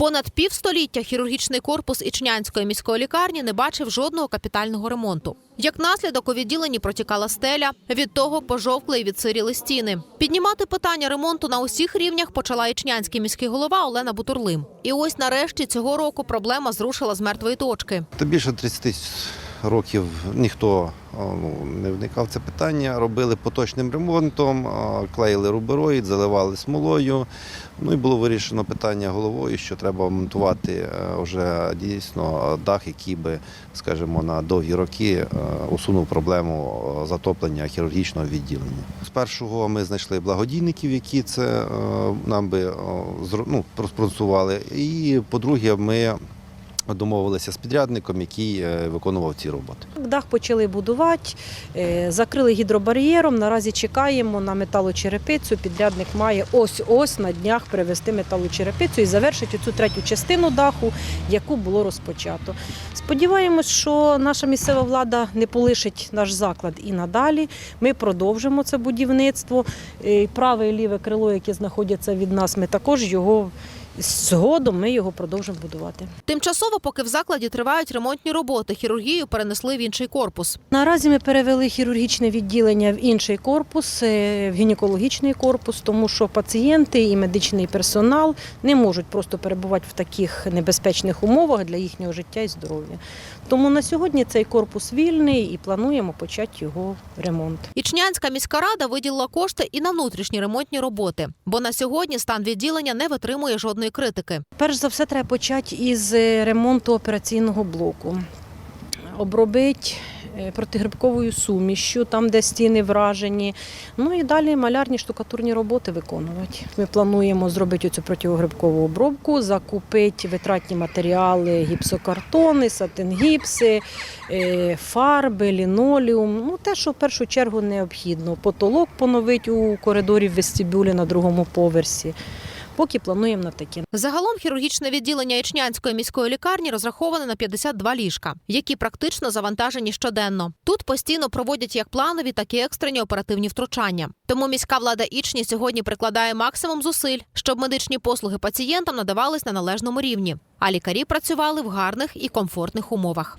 Понад півстоліття хірургічний корпус Ічнянської міської лікарні не бачив жодного капітального ремонту. Як наслідок у відділенні протікала стеля, від того пожовкли і відсиріли стіни. Піднімати питання ремонту на усіх рівнях почала ічнянський міський голова Олена Бутурлим. І ось нарешті цього року проблема зрушила з мертвої точки. Та більше 30 років ніхто ну, не вникав в це питання. Робили поточним ремонтом, клеїли рубероїд, заливали смолою. Ну і було вирішено питання головою, що треба монтувати е, вже дійсно дах, який би, скажімо, на довгі роки е, усунув проблему е, затоплення хірургічного відділення. Спершу ми знайшли благодійників, які це нам би ну, проспонсували. І по-друге, ми домовилися з підрядником, який е, виконував ці роботи. Дах почали будувати, е, закрили гідробар'єром. Наразі чекаємо на металочерепицю. Підрядник має ось-ось на днях привезти металочерепицю і завершити цю третю частину даху, яку було розпочато. Сподіваємось, що наша місцева влада не полишить наш заклад і надалі. Ми продовжимо це будівництво. Е, Праве і ліве крило, яке знаходяться від нас, ми також його згодом ми його продовжимо будувати. Тимчасово, поки в закладі тривають ремонтні роботи, хірургію перенесли в інший корпус. Наразі ми перевели хірургічне відділення в інший корпус, е, в гінекологічний корпус, тому що пацієнти і медичний персонал не можуть просто перебувати в таких небезпечних умовах для їхнього життя і здоров'я. Тому на сьогодні цей корпус вільний і плануємо почати його ремонт. Ічнянська міська рада виділила кошти і на внутрішні ремонтні роботи, бо на сьогодні стан відділення не витримує жодної критики. Перш за все, треба почати із е, ремонту операційного блоку. Обробити е, протигрибковою сумішю, там, де стіни вражені. Ну і далі малярні штукатурні роботи виконувати. Ми плануємо зробити цю протигрибкову обробку, закупити витратні матеріали, гіпсокартони, сатингіпси, е, фарби, лінолеум. Ну, те, що в першу чергу необхідно. Потолок поновити у коридорі в вестибюлі на другому поверсі. Поки плануємо на таке. Загалом хірургічне відділення Ічнянської міської лікарні розраховане на 52 ліжка, які практично завантажені щоденно. Тут постійно проводять як планові, так і екстрені оперативні втручання. Тому міська влада Ічні сьогодні прикладає максимум зусиль, щоб медичні послуги пацієнтам надавались на належному рівні, а лікарі працювали в гарних і комфортних умовах.